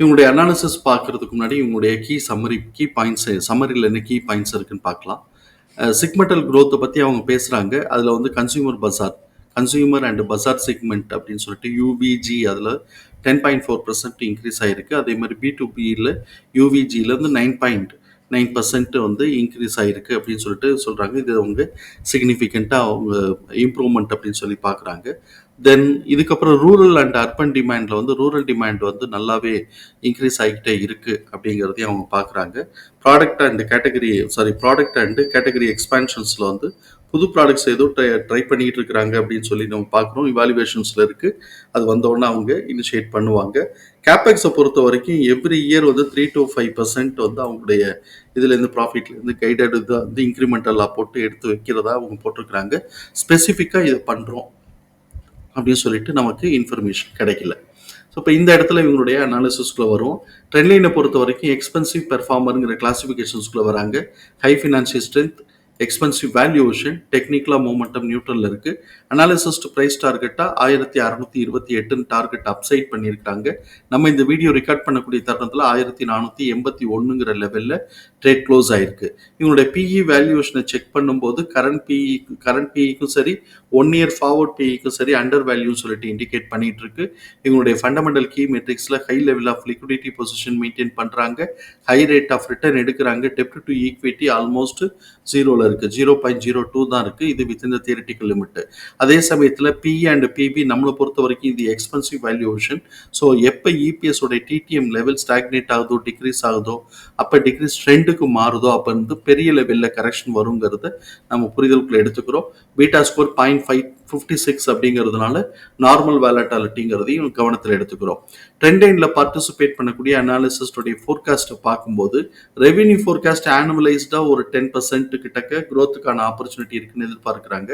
இவங்களுடைய அனாலிசிஸ் பார்க்கறதுக்கு முன்னாடி இவங்களுடைய கீ சம்மரி கீ பாயிண்ட்ஸ் சம்மரியில் என்ன கீ பாயிண்ட்ஸ் இருக்குன்னு பார்க்கலாம். சிக்மெண்டல் க்ரோத்தை பற்றி அவங்க பேசுகிறாங்க அதில் வந்து consumer bazaar consumer and bazaar segment அப்படின்னு சொல்லிட்டு யூவிஜி அதில் ten point four percent increase ஆகிருக்கு அதே மாதிரி பி டு பியில் யூவிஜியிலேருந்து நைன் பாயிண்ட் நைன் பர்சன்ட் வந்து இன்க்ரீஸ் ஆகிருக்கு அப்படின்னு சொல்லிட்டு சொல்கிறாங்க இது அவங்க சிக்னிஃபிகண்ட்டாக அவங்க இம்ப்ரூவ்மெண்ட் அப்படின்னு சொல்லி பார்க்குறாங்க. தென் இதுக்கப்புறம் ரூரல் அண்ட் அர்பன் டிமாண்டில் வந்து ரூரல் டிமாண்ட் வந்து நல்லாவே இன்க்ரீஸ் ஆகிக்கிட்டே இருக்குது அப்படிங்கிறதையும் அவங்க பார்க்குறாங்க product and category sorry product and category எக்ஸ்பான்ஷன்ஸில் வந்து புது ப்ராடக்ட்ஸ் ஏதோ ட்ரை ட்ரை பண்ணிகிட்டு இருக்கிறாங்க அப்படின்னு சொல்லி நம்ம பார்க்குறோம் இவாலுவேஷன்ஸில் இருக்குது அது வந்தோடனே அவங்க இனிஷியேட் பண்ணுவாங்க. கேபெக்ஸை பொறுத்த வரைக்கும் எவ்ரி இயர் வந்து த்ரீ டு ஃபைவ் பர்சன்ட் வந்து அவங்களுடைய இதுலேருந்து ப்ராஃபிட்லேருந்து கைடட் இது வந்து இன்க்ரிமெண்டலாக போட்டு எடுத்து வைக்கிறதா அவங்க போட்டிருக்கிறாங்க. ஸ்பெசிஃபிக்காக இதை பண்ணுறோம் அப்படின்னு சொல்லிட்டு நமக்கு இன்ஃபர்மேஷன் கிடைக்கல. ஸோ இப்போ இந்த இடத்துல இவங்களுடைய அனாலிசிஸ்குள்ளே வரும் ட்ரெண்ட்லைனை பொறுத்த வரைக்கும் எக்ஸ்பென்சிவ் பெர்ஃபார்மருங்கிற கிளாசிஃபிகேஷன்ஸ்குள்ளே வராங்க. High financial strength expensive valuation டெக்னிக்கலாக மூமெண்டம் நியூட்ரலில் இருக்குது அனாலிசிஸ்ட் ப்ரைஸ் டார்கெட்டாக ஆயிரத்தி அறநூற்றி இருபத்தி எட்டுன்னு டார்கெட் அப்சைட் பண்ணியிருக்காங்க. நம்ம இந்த வீடியோ ரெக்கார்ட் பண்ணக்கூடிய தருணத்தில் ஆயிரத்தி நானூற்றி எண்பத்தி ஒன்றுங்கிற லெவலில் ட்ரேட் க்ளோஸ் ஆயிருக்கு. இவங்களுடைய பிஇ வேல்யூஷனை செக் பண்ணும்போது கரண்ட் பிஇ கரண்ட் பிஇக்கும் சரி ஒன் இயர் ஃபார்வர்ட் பிஇக்கும் சரி அண்டர் வேல்யூன்னு சொல்லிட்டு இண்டிகேட் பண்ணிட்டு இருக்கு இவங்களுடைய fundamental key மெட்ரிக்ஸில் high level of liquidity position maintain பண்ணுறாங்க ஹை ரேட் ஆஃப் ரிட்டர்ன் எடுக்கிறாங்க. டெப்ட் டு ஈக்விட்டி ஆல்மோஸ்ட் ஜீரோவில் இருக்குது ஜீரோ பாயிண்ட் ஜீரோ டூ தான் இருக்குது இது வித் இன் தியரிட்டிக்கல் லிமிட் அதே சமயத்தில் பிஇ அண்ட் பிபி நம்மளை பொறுத்த வரைக்கும் இது எக்ஸ்பென்சிவ் வேல்யூஷன் ஸோ எப்போ இபிஎஸ் உடைய டிடிஎம் லெவல் ஸ்டாக்னேட் ஆகுதோ டிக்ரீஸ் ஆகுதோ அப்போ டிக்ரீஸ் ட்ரெண்டுக்கு மாறுதோ அப்போ இருந்து பெரிய லெவலில் கரெக்ஷன் வருங்கிறத நம்ம புரிதலுக்குள்ள எடுத்துக்கிறோம். Beta score point five fifty six அப்படிங்கிறதுனால நார்மல் வேலட்டாலிட்டிங்கிறதையும் கவனத்தில் எடுத்துக்கிறோம். ட்ரெண்ட் லைனில் பார்ட்டிசிபேட் பண்ணக்கூடிய அனாலிசிஸ்டுடைய ஃபோர்காஸ்ட்டை பார்க்கும்போது ரெவென்யூ ஃபோர்காஸ்ட் ஆனுவலைஸ்டாக ஒரு டென் பர்சன்ட் கிட்டக்க க்ரோத்துக்கான ஆப்பர்ச்சுனிட்டி இருக்குன்னு எதிர்பார்க்குறாங்க.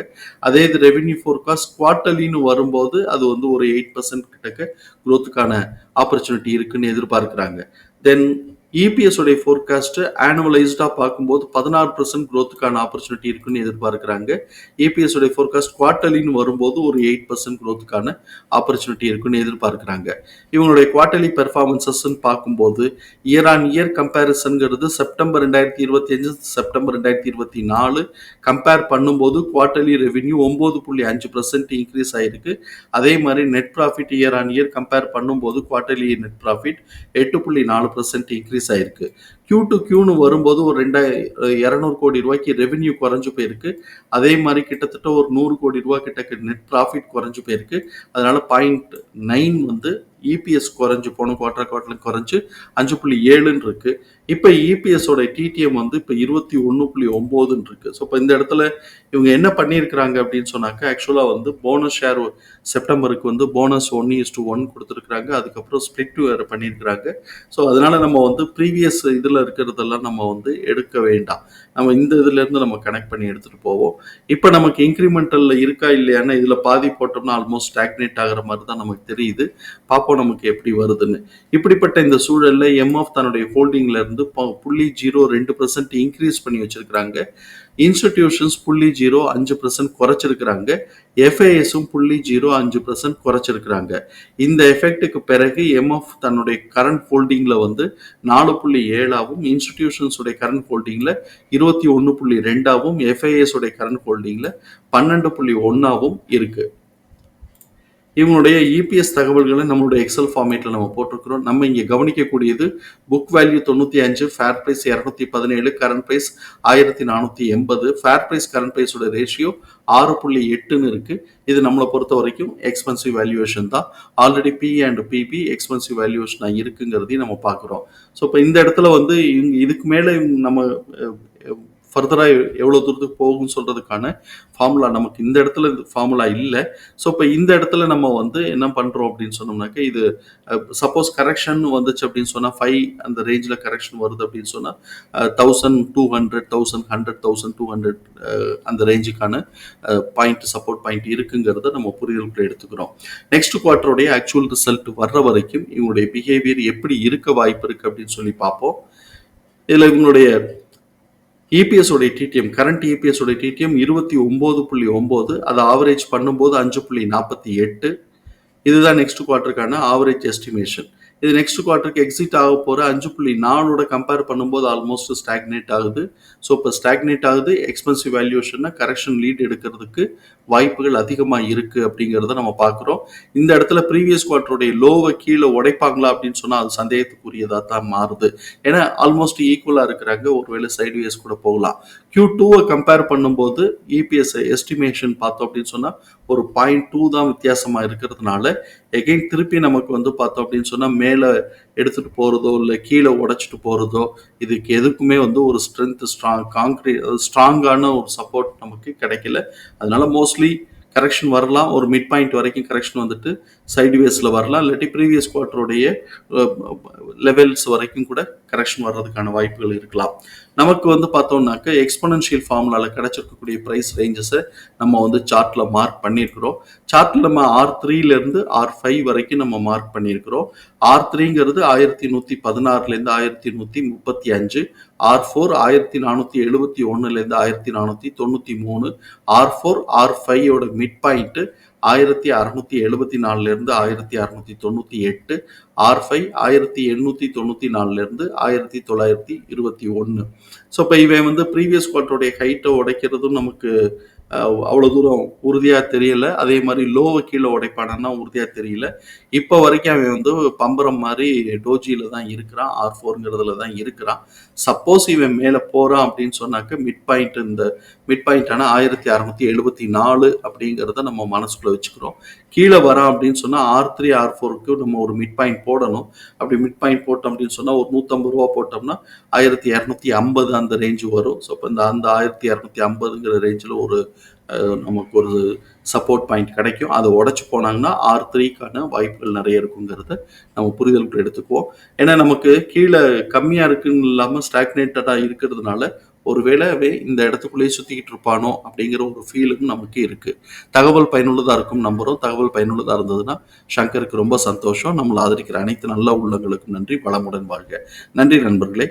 அதே இது ரெவென்யூ ஃபோர்காஸ்ட் குவார்ட்டர்லின்னு வரும்போது அது வந்து ஒரு எயிட் பர்சன்ட் கிட்டக்க க்ரோத்துக்கான ஆப்பர்ச்சுனிட்டி இருக்குன்னு எதிர்பார்க்குறாங்க. தென் இபிஎஸ் உடைய ஃபோர்காஸ்ட் ஆனுவலைஸ்டாக பார்க்கும்போது பதினாறு பர்சன்ட் க்ரோத்துக்கான ஆப்பர்ச்சுனிட்டி இருக்குன்னு எதிர்பார்க்குறாங்க. இபிஎஸ் உடைய ஃபோர்காஸ்ட் குவார்டர்லின்னு வரும்போது ஒரு எயிட் பர்சன்ட் க்ரோத்துக்கான ஆப்பர்ச்சுனிட்டி இருக்குன்னு எதிர்பார்க்குறாங்க. இவங்களுடைய குவார்டர்லி பெர்ஃபார்மன்சஸ்ன்னு பார்க்கும்போது இயர் ஆன் இயர் கம்பேரிசன்கிறது செப்டம்பர் ரெண்டாயிரத்தி இருபத்தி அஞ்சு செப்டம்பர் ரெண்டாயிரத்தி இருபத்தி நாலு கம்பேர் பண்ணும்போது குவார்ட்டர்லி ரெவென்யூ ஒம்பது புள்ளி அஞ்சு பர்சன்ட் இன்க்ரீஸ் ஆயிருக்கு. அதே மாதிரி net profit year on year compare பண்ணும்போது குவார்டர்லி நெட் ப்ராஃபிட் எட்டு புள்ளி நாலு பர்சன்ட் இன்க்ரீஸ் ஆயிருக்கு. கியூ டு கியூன்னு வரும்போது ஒரு ரெண்டாயிரம் இரநூறு கோடி ரூபாய்க்கு ரெவென்யூ குறைஞ்சு போயிருக்கு. அதே மாதிரி கிட்டத்தட்ட ஒரு நூறு கோடி ரூபா கிட்ட நெட் ப்ராஃபிட் குறைஞ்சு போயிருக்கு. அதனால பாயிண்ட் நைன் வந்து இபிஎஸ் குறைஞ்சு போன குவார்டர் குவார்டர் குறைஞ்சு அஞ்சு புள்ளி ஏழுன்னு இருக்கு. இப்போ இபிஎஸோட டிடிஎம் வந்து இப்போ இருபத்தி ஒன்று புள்ளி ஒம்போதுன்னு இருக்கு. ஸோ இப்போ இந்த இடத்துல இவங்க என்ன பண்ணியிருக்கிறாங்க அப்படின்னு சொன்னாக்க ஆக்சுவலாக வந்து போனஸ் ஷேர் செப்டம்பருக்கு வந்து bonus one is to one கொடுத்துருக்குறாங்க. அதுக்கப்புறம் ஸ்பிளிட் வேறு பண்ணியிருக்கிறாங்க. ஸோ அதனால நம்ம வந்து ப்ரீவியஸ் இதில் இருக்கிறதெல்லாம் நம்ம வந்து எடுக்க வேண்டாம். நம்ம இந்த இதுலேருந்து நம்ம கனெக்ட் பண்ணி எடுத்துகிட்டு போவோம். இப்போ நமக்கு இன்க்ரிமெண்டலில் இருக்கா இல்லையான்னு இதில் பாதி போட்டோம்னா ஆல்மோஸ்ட் ஸ்டாக்னேட் ஆகிற மாதிரி தான் நமக்கு தெரியுது. பார்ப்போம் நமக்கு எப்படி வருதுன்னு? இப்படிப்பட்ட இந்த சூழலில் எம்எஃப் தன்னுடைய ஹோல்டிங்ல இருந்து புள்ளி ஜீரோ ரெண்டு பர்சன்ட் இன்க்ரீஸ் பண்ணி வச்சிருக்கிறாங்க. இன்ஸ்டிடியூஷன்ஸ் புள்ளி ஜீரோ அஞ்சு பர்சன்ட் குறைச்சிருக்கிறாங்க. எஃப்ஐஎஸும் புள்ளி ஜீரோ அஞ்சு பர்சன்ட் குறைச்சிருக்கிறாங்க. இந்த எஃபெக்ட்டுக்கு பிறகு எம்எஃப் தன்னுடைய கரண்ட் ஹோல்டிங்கில் வந்து நாலு புள்ளி ஏழாவும் இன்ஸ்டிடியூஷன்ஸுடைய கரண்ட் ஹோல்டிங்கில் இருபத்தி ஒன்று புள்ளி ரெண்டாவும் எஃப்ஐஎஸ் உடைய கரண்ட் ஹோல்டிங்கில் பன்னெண்டு புள்ளி ஒன்றாவும் இருக்குது இவங்களுடைய இபிஎஸ் தகவல்களை நம்மளுடைய எக்ஸல் ஃபார்மேட்டில் நம்ம போட்டிருக்கிறோம். நம்ம இங்கே கவனிக்கக்கூடியது புக் வேல்யூ தொண்ணூற்றி அஞ்சு ஃபேர் ப்ரைஸ் இரநூத்தி பதினேழு கரண்ட் ப்ரைஸ் ஆயிரத்தி நானூற்றி எண்பது. ஃபேர் ப்ரைஸ் கரண்ட் ப்ரைஸோட ரேஷியோ ஆறு புள்ளி எட்டுன்னு இருக்குது இது நம்மளை பொறுத்த வரைக்கும் எக்ஸ்பென்சிவ் வேல்யூவேஷன் தான். Already P and P B expensive வேல்யூவேஷனாக இருக்குங்கிறதையும் நம்ம பார்க்குறோம். ஸோ இப்போ இந்த இடத்துல வந்து இவங்க இதுக்கு மேலே நம்ம ஃபர்தராக எவ்வளோ தூரத்துக்கு போகும்னு சொல்கிறதுக்கான ஃபார்முலா நமக்கு இந்த இடத்துல ஃபார்முலா இல்லை. ஸோ இப்போ இந்த இடத்துல நம்ம வந்து என்ன பண்ணுறோம் அப்படின்னு சொன்னோம்னாக்க இது சப்போஸ் கரெக்ஷன் வந்துச்சு அப்படின்னு சொன்னால் ஃபைவ் அந்த ரேஞ்சில் கரெக்ஷன் வருது அப்படின்னு சொன்னால் thousand two hundred thousand hundred thousand two hundred அந்த ரேஞ்சுக்கான பாயிண்ட் சப்போர்ட் பாயிண்ட் இருக்குங்கிறத நம்ம புரிதலுக்குள்ள எடுத்துக்கிறோம். நெக்ஸ்ட் குவார்ட்டருடைய ஆக்சுவல் ரிசல்ட் வர்ற வரைக்கும் இவங்களுடைய பிஹேவியர் எப்படி இருக்க வாய்ப்பு இருக்குது அப்படின்னு சொல்லி பார்ப்போம். இதில் இவங்களுடைய இபிஎஸ் உடைய டிடிஎம் கரண்ட் இபிஎஸ் உடைய டிடிஎம் இருபத்தி ஒன்பது புள்ளி ஒன்பது அதை ஆவரேஜ் பண்ணும்போது அஞ்சு புள்ளி நாற்பத்தி எட்டு. இதுதான் நெக்ஸ்ட் குவார்ட்டருக்கான ஆவரேஜ் எஸ்டிமேஷன் இது நெக்ஸ்ட் குவார்ட்டருக்கு எக்ஸிட் ஆக போகிற அஞ்சு புள்ளி நாலோட கம்பேர் பண்ணும்போது ஆல்மோஸ்ட் ஸ்டாக்னேட் ஆகுது. ஸோ இப்போ ஸ்டாக்னேட் ஆகுது. எக்ஸ்பென்சிவ் வேல்யூஷன்னா கரெக்ஷன் லீட் எடுக்கிறதுக்கு வாய்ப்புகள் அதிகமாக இருக்குது அப்படிங்கிறத நம்ம பார்க்குறோம். இந்த இடத்துல ப்ரீவியஸ் குவார்ட்டருடைய லோவை கீழே உடைப்பாங்களா அப்படின்னு சொன்னால் அது சந்தேகத்துக்குரியதாக தான் மாறுது. ஏன்னா ஆல்மோஸ்ட் ஈக்குவலாக இருக்கிறாங்க. ஒருவேளை சைட்வேஸ் கூட போகலாம். கியூ டூவை கம்பேர் பண்ணும்போது இபிஎஸ் எஸ்டிமேஷன் பார்த்தோம் அப்படின்னு சொன்னால் ஒரு பாயிண்ட் டூ தான் வித்தியாசமாக இருக்கிறதுனால எகைன் திருப்பி நமக்கு வந்து பார்த்தோம் அப்படின்னு சொன்னால் மேலே எடுத்துகிட்டு போகிறதோ இல்லை கீழே உடச்சிட்டு போகிறதோ இதுக்கு எதுக்குமே வந்து ஒரு ஸ்ட்ரென்த் ஸ்ட்ராங் காங்க்ரீட் ஸ்ட்ராங்கான ஒரு சப்போர்ட் நமக்கு கிடைக்கல. அதனால மோஸ்ட்லி கரெக்ஷன் வரலாம். ஒரு மிட் பாயிண்ட் வரைக்கும் கரெக்ஷன் வந்துட்டு சைட்வேஸில் வரலாம். இல்லாட்டி ப்ரீவியஸ் குவார்ட்டருடைய லெவல்ஸ் வரைக்கும் கூட கரெக்ஷன் வர்றதுக்கான வாய்ப்புகள் இருக்கலாம். நமக்கு வந்து பார்த்தோம்னாக்க எக்ஸ்பனன்ஷியல் ஃபார்முலாவில் கிடைச்சிருக்கக்கூடிய ப்ரைஸ் ரேஞ்சஸை நம்ம வந்து சார்ட்டில் மார்க் பண்ணியிருக்கிறோம். சார்ட்டில் நம்ம ஆர் த்ரீலேருந்து ஆர் ஃபைவ் வரைக்கும் நம்ம மார்க் பண்ணியிருக்கிறோம். ஆர் த்ரீங்கிறது ஆயிரத்தி நூற்றி பதினாறுலேருந்து ஆயிரத்தி நூற்றி முப்பத்தி அஞ்சு ஆர் ஃபோர் ஆயிரத்தி நானூற்றி எழுபத்தி ஒன்றுலேருந்து ஆயிரத்தி நானூற்றி தொண்ணூற்றி மூணு ஆர் ஃபோர் ஆர் ஃபைவோட மிட் பாயிண்ட்டு ஆயிரத்தி அறுநூத்தி எழுபத்தி நாலுலேருந்து ஆயிரத்தி அறுநூத்தி தொண்ணூற்றி எட்டு ஆர் ஃபைவ் ஆயிரத்தி எண்ணூற்றி தொண்ணூற்றி நாலுலேருந்து ஆயிரத்தி தொள்ளாயிரத்தி இருபத்தி ஒன்று ஸோ இப்போ இவன் வந்து ப்ரீவியஸ் குவார்ட்டருடைய ஹைட்டை உடைக்கிறதும் நமக்கு அவ்வளோ தூரம் உறுதியாக தெரியல. அதே மாதிரி லோவை கீழே உடைப்பானா உறுதியாக தெரியல. இப்போ வரைக்கும் அவன் வந்து பம்பரம் மாதிரி டோஜியில் தான் இருக்கிறான். ஆர் ஃபோருங்கிறதுல தான் இருக்கிறான். சப்போஸ் இவன் மேலே போகிறான் அப்படின்னு சொன்னாக்க மிட் பாயிண்ட் இந்த மிட் பாயிண்டான ஆயிரத்தி அறநூற்றி எழுபத்தி நாலு அப்படிங்கிறத நம்ம மனசுக்குள்ளே வச்சுக்கிறோம். கீழே வரான் அப்படின்னு சொன்னால் ஆர் த்ரீ ஆர் ஃபோருக்கு நம்ம ஒரு மிட் பாயிண்ட் போடணும். அப்படி மிட் பாயிண்ட் போட்டோம் அப்படின்னு சொன்னால் ஒரு நூற்றம்பது ரூபா போட்டோம்னா ஆயிரத்தி இரநூத்தி ஐம்பது அந்த ரேஞ்சு வரும். ஸோ இப்போ இந்த அந்த ஆயிரத்தி இரநூத்தி ஐம்பதுங்கிற ரேஞ்சில் ஒரு நமக்கு ஒரு சப்போர்ட் பாயிண்ட் கிடைக்கும். அதை உடச்சி போனாங்கன்னா ஆர் த்ரீக்கான வாய்ப்புகள் நிறைய இருக்குங்கிறத நம்ம புரிதலுக்கு எடுத்துக்குவோம். ஏன்னா நமக்கு கீழே கம்மியாக இருக்குன்னு இல்லாமல் ஸ்டாக்னேட்டடாக இருக்கிறதுனால ஒருவேளை இந்த இடத்துக்குள்ளேயே சுற்றிக்கிட்டு இருப்பானோ அப்படிங்கிற ஒரு ஃபீலும் நமக்கு இருக்குது தகவல் பயனுள்ளதாக இருக்கும் நம்புகிறோம் தகவல் பயனுள்ளதாக இருந்ததுன்னா சங்கருக்கு ரொம்ப சந்தோஷம். நம்மளை ஆதரிக்கிற அனைத்து நல்ல உள்ளங்களுக்கும் நன்றி. வளமுடன் வாழ்க. நன்றி நண்பர்களே.